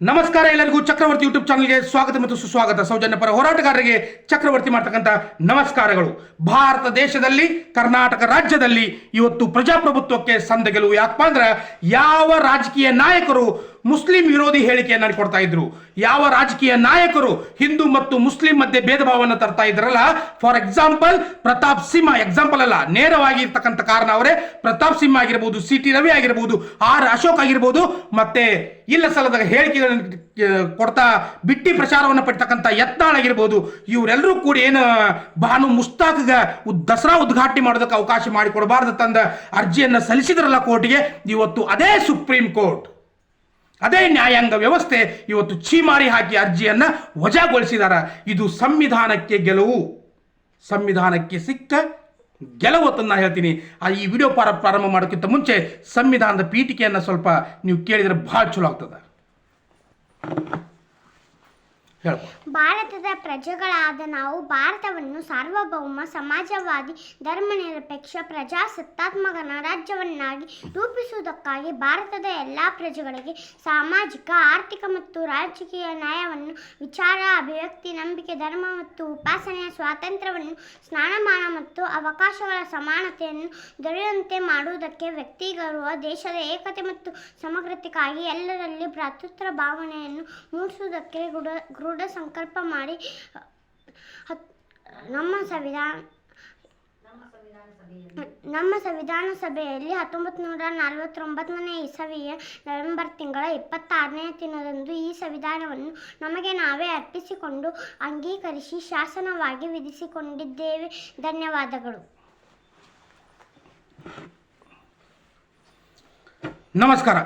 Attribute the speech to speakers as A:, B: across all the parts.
A: ನಮಸ್ಕಾರ ಎಲ್ಲರಿಗೂ ಚಕ್ರವರ್ತಿ ಯೂಟ್ಯೂಬ್ ಚಾನಲ್ಗೆ ಸ್ವಾಗತ ಮತ್ತು ಸುಸ್ವಾಗತ. ಸೌಜನ್ಯ ಪರ ಹೋರಾಟಗಾರರಿಗೆ ಚಕ್ರವರ್ತಿ ಮಾಡ್ತಕ್ಕಂಥ ನಮಸ್ಕಾರಗಳು. ಭಾರತ ದೇಶದಲ್ಲಿ, ಕರ್ನಾಟಕ ರಾಜ್ಯದಲ್ಲಿ ಇವತ್ತು ಪ್ರಜಾಪ್ರಭುತ್ವಕ್ಕೆ ಸಂದ ಗೆಲುವು ಯಾಕಪ್ಪ ಅಂದ್ರೆ ಯಾವ ರಾಜಕೀಯ ನಾಯಕರು ಮುಸ್ಲಿಂ ವಿರೋಧಿ ಹೇಳಿಕೆಯನ್ನು ಕೊಡ್ತಾ ಇದ್ರು. ಯಾವ ರಾಜಕೀಯ ನಾಯಕರು ಹಿಂದೂ ಮತ್ತು ಮುಸ್ಲಿಂ ಮಧ್ಯೆ ಭೇದ ಭಾವವನ್ನು ತರ್ತಾ ಇದ್ರಲ್ಲ? For example Pratap Simha example ಅಲ್ಲ ನೇರವಾಗಿ ಇರ್ತಕ್ಕಂಥ ಕಾರಣ ಅವರೇ. ಪ್ರತಾಪ್ ಸಿಂಹ ಆಗಿರ್ಬೋದು ಸಿ ಟಿ ರವಿ ಆಗಿರ್ಬೋದು, ಆರ್ ಅಶೋಕ್ ಆಗಿರ್ಬೋದು, ಮತ್ತೆ ಇಲ್ಲ ಸಲದ ಹೇಳಿಕೆಗಳನ್ನು ಕೊಡ್ತಾ ಬಿಟ್ಟಿ ಪ್ರಚಾರವನ್ನು ಪಡ್ತಕ್ಕಂಥ ಯತ್ನಾಳ್ ಆಗಿರ್ಬೋದು ಇವರೆಲ್ಲರೂ ಕೂಡ ಏನು, ಭಾನು ಮುಸ್ತಾಕ್ಗ ದಸರಾ ಉದ್ಘಾಟನೆ ಮಾಡೋದಕ್ಕೆ ಅವಕಾಶ ಮಾಡಿಕೊಡಬಾರ್ದು ತಂದ ಅರ್ಜಿಯನ್ನು ಸಲ್ಲಿಸಿದ್ರಲ್ಲ ಕೋರ್ಟ್ಗೆ, ಇವತ್ತು ಅದೇ ಸುಪ್ರೀಂ ಕೋರ್ಟ್. ಅದೇ ನ್ಯಾಯಾಂಗ ವ್ಯವಸ್ಥೆ ಇವತ್ತು ಚೀಮಾರಿ ಹಾಕಿ ಅರ್ಜಿಯನ್ನ ವಜಾಗೊಳಿಸಿದಾರ. ಇದು ಸಂವಿಧಾನಕ್ಕೆ ಗೆಲುವು. ಸಂವಿಧಾನಕ್ಕೆ ಸಿಕ್ಕ ಗೆಲುವು ಅಂತ ನಾನು ಹೇಳ್ತೀನಿ. ಆ ಈ ವಿಡಿಯೋ ಪ್ರಾರ ಪ್ರಾರಂಭ ಮಾಡೋಕ್ಕಿಂತ ಮುಂಚೆ ಸಂವಿಧಾನದ ಪೀಠಿಕೆಯನ್ನು ಸ್ವಲ್ಪ ನೀವು ಕೇಳಿದರೆ ಭಾಳ ಚಲೋ ಆಗ್ತದೆ.
B: ಭಾರತದ ಪ್ರಜೆಗಳಾದ ನಾವು ಭಾರತವನ್ನು ಸಾರ್ವಭೌಮ, ಸಮಾಜವಾದಿ, ಧರ್ಮನಿರಪೇಕ್ಷ ಪ್ರಜಾಸತ್ತಾತ್ಮಕ ಗಣರಾಜ್ಯವನ್ನಾಗಿ ರೂಪಿಸುವುದಕ್ಕಾಗಿ ಭಾರತದ ಎಲ್ಲ ಪ್ರಜೆಗಳಿಗೆ ಸಾಮಾಜಿಕ, ಆರ್ಥಿಕ ಮತ್ತು ರಾಜಕೀಯ ನ್ಯಾಯವನ್ನು, ವಿಚಾರ, ಅಭಿವ್ಯಕ್ತಿ, ನಂಬಿಕೆ, ಧರ್ಮ ಮತ್ತು ಉಪಾಸನೆಯ ಸ್ವಾತಂತ್ರ್ಯವನ್ನು, ಸ್ನಾನಮಾನ ಮತ್ತು ಅವಕಾಶಗಳ ಸಮಾನತೆಯನ್ನು ದೊರೆಯುವಂತೆ ಮಾಡುವುದಕ್ಕೆ ವ್ಯಕ್ತಿಗೌರವ ದೇಶದ ಏಕತೆ ಮತ್ತು ಸಮಗ್ರತೆಗಾಗಿ ಎಲ್ಲರಲ್ಲಿ ಭ್ರಾತೃತ್ವ ಭಾವನೆಯನ್ನು ಮೂಡಿಸುವುದಕ್ಕೆ ಗೂಢ ಗೂಢ ಸಂಕಲ್ಪ ಮಾಡಿ ನಮ್ಮ ಸಂವಿಧಾನ ನಮ್ಮ ಸಂವಿಧಾನ ಸಭೆಯಲ್ಲಿ ಹತ್ತೊಂಬತ್ತು ನೂರ ನಲವತ್ತೊಂಬತ್ತನೇ ಇಸವಿಯ ನವೆಂಬರ್ ತಿಂಗಳ ಇಪ್ಪತ್ತಾರನೇ ದಿನದಂದು ಈ ಸಂವಿಧಾನವನ್ನು ನಮಗೆ ನಾವೇ ಅರ್ಪಿಸಿಕೊಂಡು ಅಂಗೀಕರಿಸಿ ಶಾಸನವಾಗಿ ವಿಧಿಸಿಕೊಂಡಿದ್ದೇವೆ. ಧನ್ಯವಾದಗಳು.
A: ನಮಸ್ಕಾರ.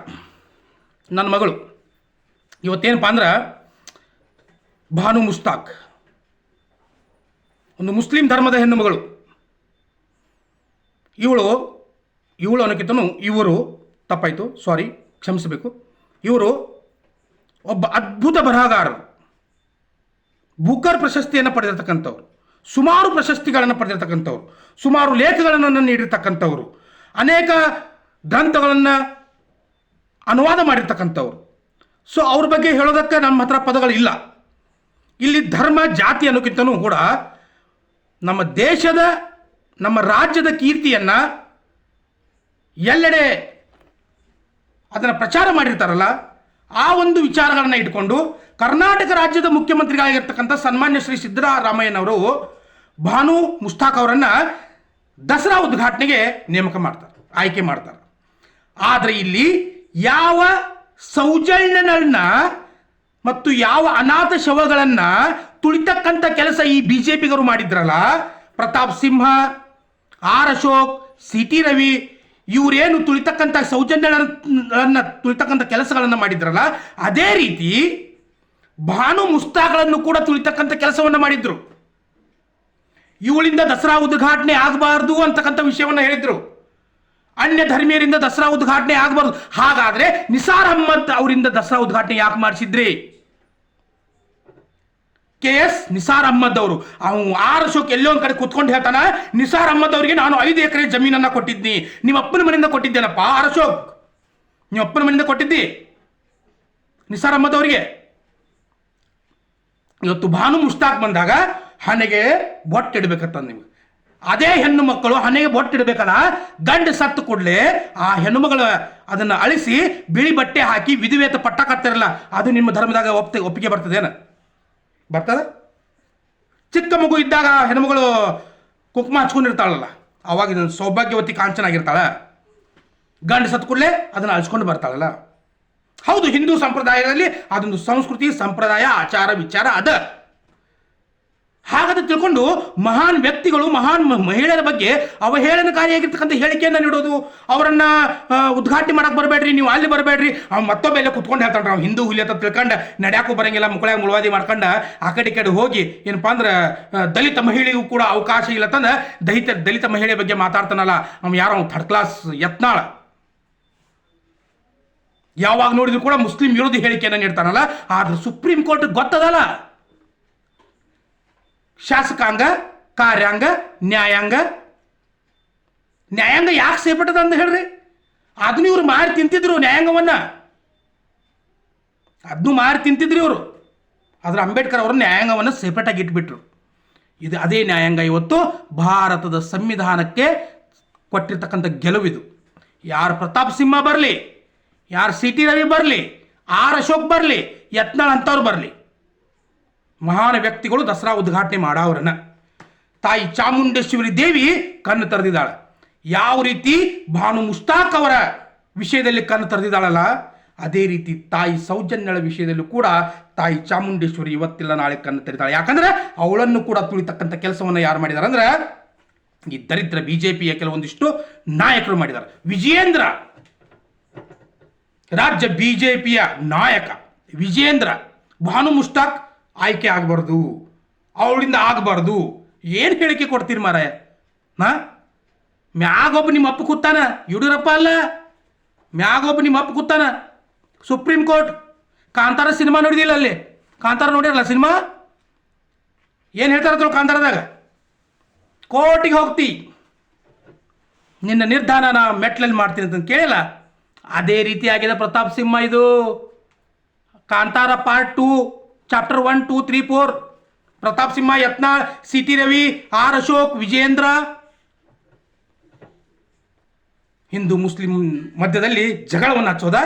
A: ನನ್ನ ಮಗಳು, ಇವತ್ತೇನಪ್ಪ ಅಂದ್ರೆ ಭಾನು ಮುಸ್ತಾಕ್. ಒಂದು ಮುಸ್ಲಿಂ ಧರ್ಮದ ಹೆಣ್ಣು ಮಗಳು. ಇವಳು ಇವಳು ಅನ್ನೋಕ್ಕಿಂತನೂ ಇವರು, ತಪ್ಪಾಯಿತು ಸಾರಿ ಕ್ಷಮಿಸಬೇಕು. ಇವರು ಒಬ್ಬ ಅದ್ಭುತ ಬರಹಗಾರರು. ಬುಕರ್ ಪ್ರಶಸ್ತಿಯನ್ನು ಪಡೆದಿರತಕ್ಕಂಥವ್ರು. ಸುಮಾರು ಪ್ರಶಸ್ತಿಗಳನ್ನು ಪಡೆದಿರತಕ್ಕಂಥವ್ರು. ಸುಮಾರು ಲೇಖಗಳನ್ನು ನೀಡಿರ್ತಕ್ಕಂಥವ್ರು. ಅನೇಕ ಗ್ರಂಥಗಳನ್ನು ಅನುವಾದ ಮಾಡಿರ್ತಕ್ಕಂಥವ್ರು. ಸೊ ಅವ್ರ ಬಗ್ಗೆ ಹೇಳೋದಕ್ಕೆ ನಮ್ಮ ಹತ್ರ ಪದಗಳಿಲ್ಲ. ಇಲ್ಲಿ ಧರ್ಮ, ಜಾತಿ ಅನ್ನೋಕ್ಕಿಂತನೂ ಕೂಡ ನಮ್ಮ ದೇಶದ, ನಮ್ಮ ರಾಜ್ಯದ ಕೀರ್ತಿಯನ್ನು ಎಲ್ಲೆಡೆ ಅದನ್ನು ಪ್ರಚಾರ ಮಾಡಿರ್ತಾರಲ್ಲ, ಆ ಒಂದು ವಿಚಾರಗಳನ್ನು ಇಟ್ಕೊಂಡು ಕರ್ನಾಟಕ ರಾಜ್ಯದ ಮುಖ್ಯಮಂತ್ರಿಗಳಾಗಿರ್ತಕ್ಕಂಥ ಸನ್ಮಾನ್ಯ ಶ್ರೀ ಸಿದ್ದರಾಮಯ್ಯನವರು ಭಾನು ಮುಸ್ತಾಕ್ ಅವರನ್ನು ದಸರಾ ಉದ್ಘಾಟನೆಗೆ ನೇಮಕ ಮಾಡ್ತಾರೆ, ಆಯ್ಕೆ ಮಾಡ್ತಾರೆ. ಆದರೆ ಇಲ್ಲಿ ಯಾವ ಸೌಜನ್ಯಗಳನ್ನ ಮತ್ತು ಯಾವ ಅನಾಥ ಶವಗಳನ್ನು ತುಳಿತಕ್ಕಂಥ ಕೆಲಸ ಈ ಬಿ ಜೆ ಪಿಗರು ಮಾಡಿದ್ರಲ್ಲ? Pratap Simha, R Ashok, C T Ravi, ಇವರೇನು ತುಳಿತಕ್ಕಂಥ ಸೌಜನ್ಯಗಳನ್ನ ತುಳಿತಕ್ಕಂಥ ಕೆಲಸಗಳನ್ನು ಮಾಡಿದ್ರಲ್ಲ, ಅದೇ ರೀತಿ ಭಾನು ಮುಸ್ತಾಗಳನ್ನು ಕೂಡ ತುಳಿತಕ್ಕಂಥ ಕೆಲಸವನ್ನು ಮಾಡಿದ್ರು. ಇವಳಿಂದ ದಸರಾ ಉದ್ಘಾಟನೆ ಆಗಬಾರ್ದು ಅಂತಕ್ಕಂಥ ವಿಷಯವನ್ನು ಹೇಳಿದ್ರು. ಅನ್ಯ ಧರ್ಮೀಯರಿಂದ ದಸರಾ ಉದ್ಘಾಟನೆ ಆಗಬಾರ್ದು. ಹಾಗಾದ್ರೆ ನಿಸಾರ್ ಅಹಮ್ಮದ್ ಅವರಿಂದ ದಸರಾ ಉದ್ಘಾಟನೆ ಯಾಕೆ ಮಾಡಿಸಿದ್ರಿ? ಕೆ ಎಸ್ ನಿಸಾರ್ ಅಹಮ್ಮದ್ ಅವರು ಅವನು ಆರ್ ಅಶೋಕ್ ಎಲ್ಲೋ ಒಂದು ಕಡೆ ಕುತ್ಕೊಂಡು ಹೇಳ್ತಾನ ನಿಸಾರ್ ಅಹ್ಮದ್ ಅವರಿಗೆ ನಾನು ಐದು ಎಕರೆ ಜಮೀನನ್ನ ಕೊಟ್ಟಿದ್ದೀನಿ ನಿಮ್ಮ ಅಪ್ಪನ ಮನೆಯಿಂದ ಕೊಟ್ಟಿದ್ದೇನಪ್ಪ, ಆರ್ ಅಶೋಕ್? ನಿಮ್ಮ ಅಪ್ಪನ ಮನೆಯಿಂದ ಕೊಟ್ಟಿದ್ದಿ? ನಿಸಾರ್ ಅಹ್ಮದ್ ಅವರಿಗೆ ಇವತ್ತು ಭಾನು ಮುಷ್ಟಾಕ್ ಬಂದಾಗ ಹಣೆಗೆ ಬೊಟ್ಟಿಡ್ಬೇಕಂತ ನಿಮ್ಗೆ. ಅದೇ ಹೆಣ್ಣು ಮಕ್ಕಳು ಹಣೆಗೆ ಬೊಟ್ಟಿಡ್ಬೇಕಲ್ಲ, ಗಂಡ ಸತ್ತು ಕೂಡಲೇ ಆ ಹೆಣ್ಣು ಮಗಳ ಅದನ್ನು ಅಳಿಸಿ ಬಿಳಿ ಬಟ್ಟೆ ಹಾಕಿ ವಿಧಿವೇತ ಪಟ್ಟ ಕಟ್ತಾರಲ್ಲ, ಅದು ನಿಮ್ಮ ಧರ್ಮದಾಗ ಒಪ್ತೆ, ಒಪ್ಪಿಗೆ ಬರ್ತದೇನ ಬರ್ತದ? ಚಿಕ್ಕ ಮಗು ಇದ್ದಾಗ ಹೆಣ್ಮಗಳು ಕುಂಕುಮ ಹಚ್ಕೊಂಡಿರ್ತಾಳಲ್ಲ, ಅವಾಗ ಇದನ್ನು ಸೌಭಾಗ್ಯವತಿ ಕಾಂಚನ ಆಗಿರ್ತಾಳ ಗಂಡ ಸತ್ತು ಕೂಡಲೇ ಅದನ್ನು ಅಳಿಸ್ಕೊಂಡು ಬರ್ತಾಳಲ್ಲ. ಹೌದು, ಹಿಂದೂ ಸಂಪ್ರದಾಯದಲ್ಲಿ ಅದೊಂದು ಸಂಸ್ಕೃತಿ, ಸಂಪ್ರದಾಯ, ಆಚಾರ, ವಿಚಾರ ಅದ. ಹಾಗಂತ ತಿಳ್ಕೊಂಡು ಮಹಾನ್ ವ್ಯಕ್ತಿಗಳು, ಮಹಾನ್ ಮಹಿಳೆಯರ ಬಗ್ಗೆ ಅವಹೇಳನಕಾರಿಯಾಗಿರ್ತಕ್ಕಂಥ ಹೇಳಿಕೆಯನ್ನು ನೀಡೋದು, ಅವರನ್ನ ಉದ್ಘಾಟನೆ ಮಾಡಕ್ ಬರಬೇಡ್ರಿ, ನೀವು ಅಲ್ಲಿ ಬರಬೇಡ್ರಿ. ಅವ್ನು ಮತ್ತೊಬ್ಬ ಎಲ್ಲ ಕುತ್ಕೊಂಡು ಹೇಳ್ತಾನೆ ಅವ್ನು ಹಿಂದೂ ಹುಲಿ ಅಂತ ತಿಳ್ಕೊಂಡು, ನಡ್ಯಾಕೂ ಬರಂಗಿಲ್ಲ ಮುಕ್ಕಳಾಗ ಮುಳುವಾದಿ ಮಾಡ್ಕೊಂಡು, ಆ ಕಡೆ ಕಡೆ ಹೋಗಿ, ಏನಪ್ಪಾ ಅಂದ್ರೆ ದಲಿತ ಮಹಿಳೆಯೂ ಕೂಡ ಅವಕಾಶ ಇಲ್ಲ ತಂದ ದಲಿತ ದಲಿತ ಮಹಿಳೆ ಬಗ್ಗೆ ಮಾತಾಡ್ತಾನಲ್ಲ, ಅವ್ನು ಯಾರೋ ಥರ್ಡ್ ಕ್ಲಾಸ್ ಯತ್ನಾಳ. ಯಾವಾಗ ನೋಡಿದ್ರು ಕೂಡ ಮುಸ್ಲಿಂ ವಿರೋಧಿ ಹೇಳಿಕೆಯನ್ನು ನೀಡ್ತಾನಲ್ಲ, ಆದ್ರೆ ಸುಪ್ರೀಂ ಕೋರ್ಟ್ ಗೊತ್ತದಲ್ಲ. ಶಾಸಕಾಂಗ, ಕಾರ್ಯಾಂಗ, ನ್ಯಾಯಾಂಗ. ನ್ಯಾಯಾಂಗ ಯಾಕೆ ಸೇರ್ಪಟ್ಟದ ಅಂತ ಹೇಳ್ರಿ? ಅದನ್ನ ಇವರು ಮಾರಿ ತಿಂತಿದ್ರು ನ್ಯಾಯಾಂಗವನ್ನು. ಅದನ್ನು ಮಾರಿ ತಿಂತಿದ್ರು ಇವರು. ಆದರೆ ಅಂಬೇಡ್ಕರ್ ಅವರು ನ್ಯಾಯಾಂಗವನ್ನು ಸೇಪೇಟಾಗಿ ಇಟ್ಬಿಟ್ರು. ಇದು ಅದೇ ನ್ಯಾಯಾಂಗ ಇವತ್ತು ಭಾರತದ ಸಂವಿಧಾನಕ್ಕೆ ಕೊಟ್ಟಿರ್ತಕ್ಕಂಥ ಗೆಲುವಿದು ಯಾರು ಪ್ರತಾಪ್ ಸಿಂಹ ಬರಲಿ, ಯಾರು ಸಿ ಟಿ ರವಿ ಬರಲಿ, ಆರ್ ಅಶೋಕ್ ಬರಲಿ, ಯತ್ನಾಳ್ ಅಂಥವ್ರು ಬರಲಿ. ಮಹಾನ್ ವ್ಯಕ್ತಿಗಳು ದಸರಾ ಉದ್ಘಾಟನೆ ಮಾಡವ್ರನ್ನ. ತಾಯಿ ಚಾಮುಂಡೇಶ್ವರಿ ದೇವಿ ಕಣ್ಣು ತೆರೆದಿದ್ದಾಳೆ. ಯಾವ ರೀತಿ ಭಾನು ಮುಸ್ತಾಕ್ ಅವರ ವಿಷಯದಲ್ಲಿ ಕಣ್ಣು ತೆರೆದಿದ್ದಾಳಲ್ಲ, ಅದೇ ರೀತಿ ತಾಯಿ ಸೌಜನ್ಯಳ ವಿಷಯದಲ್ಲೂ ಕೂಡ ತಾಯಿ ಚಾಮುಂಡೇಶ್ವರಿ ಇವತ್ತಿಲ್ಲ, ನಾಳೆ ಕಣ್ಣು ತೆರೆದಾಳೆ ಯಾಕಂದ್ರೆ ಅವಳನ್ನು ಕೂಡ ತುಳಿತಕ್ಕಂಥ ಕೆಲಸವನ್ನು ಯಾರು ಮಾಡಿದ್ದಾರೆ ಅಂದ್ರೆ, ಈ ದರಿದ್ರ ಬಿಜೆಪಿಯ ಕೆಲವೊಂದಿಷ್ಟು ನಾಯಕರು ಮಾಡಿದ್ದಾರೆ ವಿಜಯೇಂದ್ರ, ರಾಜ್ಯ ಬಿಜೆಪಿಯ ನಾಯಕ ವಿಜೇಂದ್ರ ಭಾನು ಮುಷ್ತಾಕ್ ಆಯ್ಕೆ ಆಗಬಾರ್ದು, ಅವಳಿಂದ ಆಗಬಾರ್ದು. ಏನು ಹೇಳಿಕೆ ಕೊಡ್ತೀರಿ ಮಾರಾಯ? ನಾ ಮ್ಯಾಗೊಬ್ಬ ನಿಮ್ಮ ಅಪ್ಪ ಕೂತಾನ? ಯಡಿಯೂರಪ್ಪ ಅಲ್ಲ. ಮ್ಯಾಗೊಬ್ಬ ನಿಮ್ಮ ಅಪ್ಪ ಕೂತಾನ? Supreme court? ಕಾಂತಾರ ಸಿನಿಮಾ ನೋಡಿದಿಲ್ಲ ಅಲ್ಲಿ? ಕಾಂತಾರ ನೋಡಿರಲ್ಲ ಸಿನಿಮಾ? ಏನು ಹೇಳ್ತಾರತ್ತಲ್ಲ ಕಾಂತಾರದಾಗ? ಕೋರ್ಟಿಗೆ ಹೋಗ್ತಿ. ನಿನ್ನ ನಿರ್ಧಾರ ನಾ ಮೆಟ್ಲಲ್ಲಿ ಮಾಡ್ತೀನಿ ಅಂತ ಕೇಳಲ್ಲ? ಅದೇ ರೀತಿ ಆಗಿದೆ ಪ್ರತಾಪ್ ಸಿಂಹ ಇದು. Kantara part two chapter one two three four Pratap Simha ಯತ್ನ C T Ravi R Ashok Vijendra Hindu Muslim ಮಧ್ಯದಲ್ಲಿ ಜಗಳವನ್ನು ಹಚ್ಚೋದ,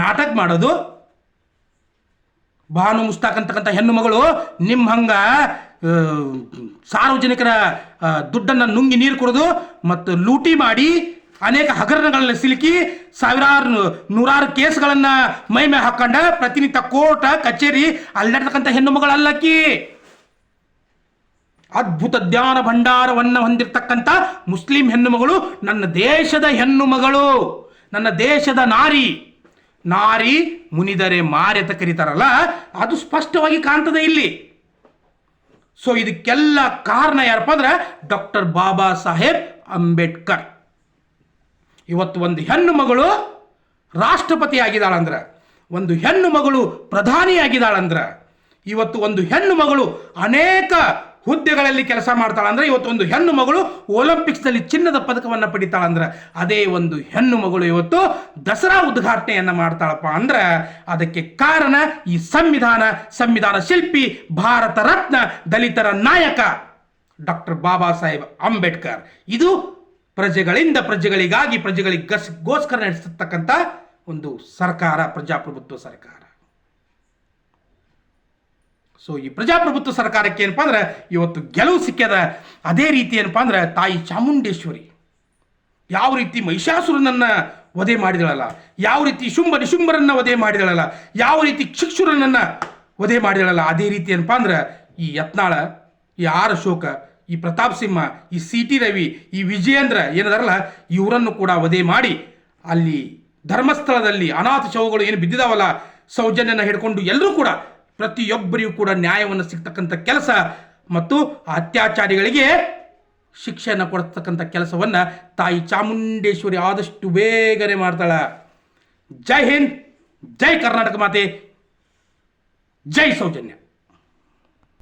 A: ನಾಟಕ ಮಾಡೋದು. ಭಾನು ಮುಸ್ತಾಕ್ ಅಂತಕ್ಕಂಥ ಹೆಣ್ಣು ಮಗಳು ನಿಮ್ಮ ಹಂಗ ಸಾರ್ವಜನಿಕರ ದುಡ್ಡನ್ನು ನುಂಗಿ ನೀರು ಕುಡಿದು ಮತ್ತು ಲೂಟಿ ಮಾಡಿ ಅನೇಕ ಹಗರಣಗಳನ್ನು ಸಿಲುಕಿ ಸಾವಿರಾರು ನೂರಾರು ಕೇಸ್ಗಳನ್ನ ಮೈ ಮೇಲೆ ಹಾಕೊಂಡ ಪ್ರತಿನಿತ್ಯ ಕೋರ್ಟ್, ಕಚೇರಿ, ಅಲ್ಲಾಡ್ತಕ್ಕಂಥ ಹೆಣ್ಣು ಮಗಳಲ್ಲಕ್ಕಿ ಅದ್ಭುತ ಜ್ಞಾನ ಭಂಡಾರವನ್ನು ಹೊಂದಿರತಕ್ಕಂಥ ಮುಸ್ಲಿಂ ಹೆಣ್ಣು ಮಗಳು ನನ್ನ ದೇಶದ ಹೆಣ್ಣು ಮಗಳು ನನ್ನ ದೇಶದ ನಾರಿ. ನಾರಿ ಮುನಿದರೆ ಮಾರೆತ ಕರೀತಾರಲ್ಲ, ಅದು ಸ್ಪಷ್ಟವಾಗಿ ಕಾಣ್ತದೆ ಇಲ್ಲಿ. ಸೊ ಇದಕ್ಕೆಲ್ಲ ಕಾರಣ ಯಾರಪ್ಪ ಅಂದ್ರೆ ಡಾಕ್ಟರ್ ಬಾಬಾ ಸಾಹೇಬ್ ಅಂಬೇಡ್ಕರ್. ಇವತ್ತು ಒಂದು ಹೆಣ್ಣು ಮಗಳು ರಾಷ್ಟ್ರಪತಿ ಆಗಿದ್ದಾಳಂದ್ರೆ ಒಂದು ಹೆಣ್ಣು ಮಗಳು ಪ್ರಧಾನಿಯಾಗಿದ್ದಾಳಂದ್ರೆ. ಇವತ್ತು ಒಂದು ಹೆಣ್ಣು ಮಗಳು ಅನೇಕ ಹುದ್ದೆಗಳಲ್ಲಿ ಕೆಲಸ ಮಾಡ್ತಾಳಂದ್ರೆ. ಇವತ್ತು ಒಂದು ಹೆಣ್ಣು ಮಗಳು ಒಲಿಂಪಿಕ್ಸ್ನಲ್ಲಿ ಚಿನ್ನದ ಪದಕವನ್ನು ಪಡಿತಾಳಂದ್ರೆ. ಅದೇ ಒಂದು ಹೆಣ್ಣು ಮಗಳು ಇವತ್ತು ದಸರಾ ಉದ್ಘಾಟನೆಯನ್ನು ಮಾಡ್ತಾಳಪ್ಪ ಅಂದ್ರೆ, ಅದಕ್ಕೆ ಕಾರಣ ಈ ಸಂವಿಧಾನ ಸಂವಿಧಾನ ಶಿಲ್ಪಿ, ಭಾರತ ರತ್ನ ದಲಿತರ ನಾಯಕ ಡಾಕ್ಟರ್ ಬಾಬಾ ಸಾಹೇಬ್ ಅಂಬೇಡ್ಕರ್. ಇದು ಪ್ರಜೆಗಳಿಂದ ಪ್ರಜೆಗಳಿಗಾಗಿ ಪ್ರಜೆಗಳಿಗೋಸ್ಕರ ಗೋಸ್ಕರ ನಡೆಸತಕ್ಕಂಥ ಒಂದು ಸರ್ಕಾರ, ಪ್ರಜಾಪ್ರಭುತ್ವ ಸರ್ಕಾರ. ಸೊ ಈ ಪ್ರಜಾಪ್ರಭುತ್ವ ಸರ್ಕಾರಕ್ಕೆ ಏನಪ್ಪ ಅಂದ್ರೆ, ಇವತ್ತು ಗೆಲುವು ಸಿಕ್ಕ್ಯದ ಅದೇ ರೀತಿ ಏನಪ್ಪ ಅಂದ್ರೆ, ತಾಯಿ ಚಾಮುಂಡೇಶ್ವರಿ. ಯಾವ ರೀತಿ ಮಹಿಷಾಸುರನನ್ನ ವಧೆ ಮಾಡಿದಳಲ್ಲ, ಯಾವ ರೀತಿ ಶುಂಭ ನಿಶುಂಭರನ್ನ ವಧೆ ಮಾಡಿದಳಲ್ಲ, ಯಾವ ರೀತಿ ಕ್ಷಿಕ್ಷುರನನ್ನ ವಧೆ ಮಾಡಿದಳಲ್ಲ, ಅದೇ ರೀತಿ ಏನಪ್ಪ ಅಂದ್ರೆ, ಈ ಯತ್ನಾಳ, ಈ ಆರ ಅಶೋಕ ಈ ಪ್ರತಾಪ್ ಸಿಂಹ, ಈ ಸಿ ಟಿ ರವಿ, ಈ ವಿಜಯೇಂದ್ರ ಏನದಾರಲ್ಲ, ಇವರನ್ನು ಕೂಡ ವಧೆ ಮಾಡಿ ಅಲ್ಲಿ ಧರ್ಮಸ್ಥಳದಲ್ಲಿ ಅನಾಥ ಶವಗಳು ಏನು ಬಿದ್ದಿದಾವಲ್ಲ, ಸೌಜನ್ಯನ ಹಿಡ್ಕೊಂಡು ಎಲ್ಲರೂ ಕೂಡ ಪ್ರತಿಯೊಬ್ಬರಿಗೂ ಕೂಡ ನ್ಯಾಯವನ್ನು ಸಿಗ್ತಕ್ಕಂಥ ಕೆಲಸ ಮತ್ತು ಅತ್ಯಾಚಾರಿಗಳಿಗೆ ಶಿಕ್ಷೆಯನ್ನು ಕೊಡ್ತಕ್ಕಂಥ ಕೆಲಸವನ್ನು ತಾಯಿ ಚಾಮುಂಡೇಶ್ವರಿ ಆದಷ್ಟು ಬೇಗನೆ ಮಾಡ್ತಾಳೆ. ಜೈ ಹಿಂದ್, ಜೈ ಕರ್ನಾಟಕ ಮಾತೆ, ಜೈ ಸೌಜನ್ಯ.